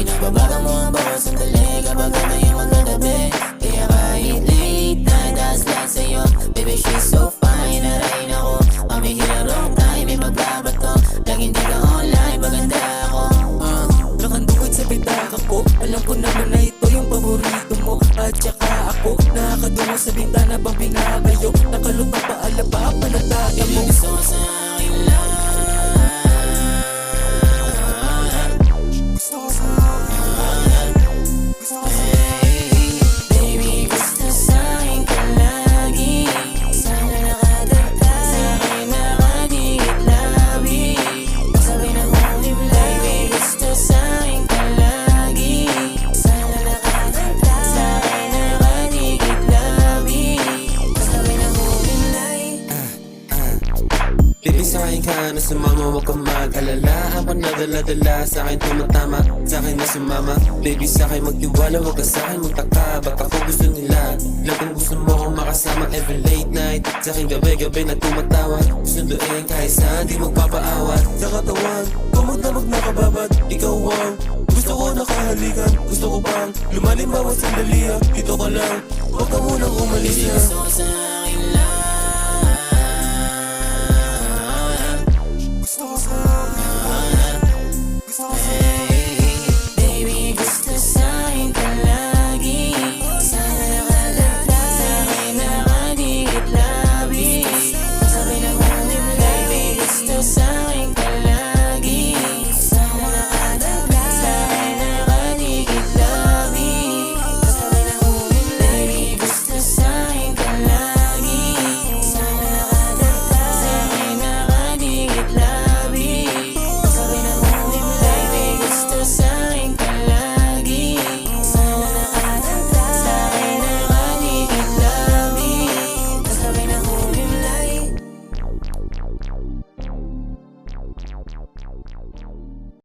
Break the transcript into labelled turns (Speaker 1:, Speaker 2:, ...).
Speaker 1: Pinababara mo ang bawang sandali Kapag ano yung magkatabi Kaya kahit late night That's like sa'yo. Baby she's so fine Narain ako Pamihira wrong time May magbabato. Laging di ka online Maganda ako. Ah, uh,
Speaker 2: Nakandukit sa bitaka ko Alam ko naman na ito yung paborito mo. At saka ako Nakakadungo sa bintana bang pinabayo Nakalutang paalababa
Speaker 3: Baby sa akin ka na sumama Huwag kang mag-alala. Ako na dala-dala Sa akin tumatama Sa akin na sumama Baby sa akin magtiwala. Huwag ka sa akin magtaka. Ba't ako gusto nila. Laging gusto mo akong makasama Every late night. Sa akin gabi-gabi na tumatawag Sunduin kahit saan Di magpapaawat Sa katawan Tumagdamag na kababad Ikaw ang Gusto ko nakahalikan. Gusto ko bang Lumalim bawat sandali. Dito ka lang. Huwag ka munang umalis na
Speaker 1: ko sa akin lang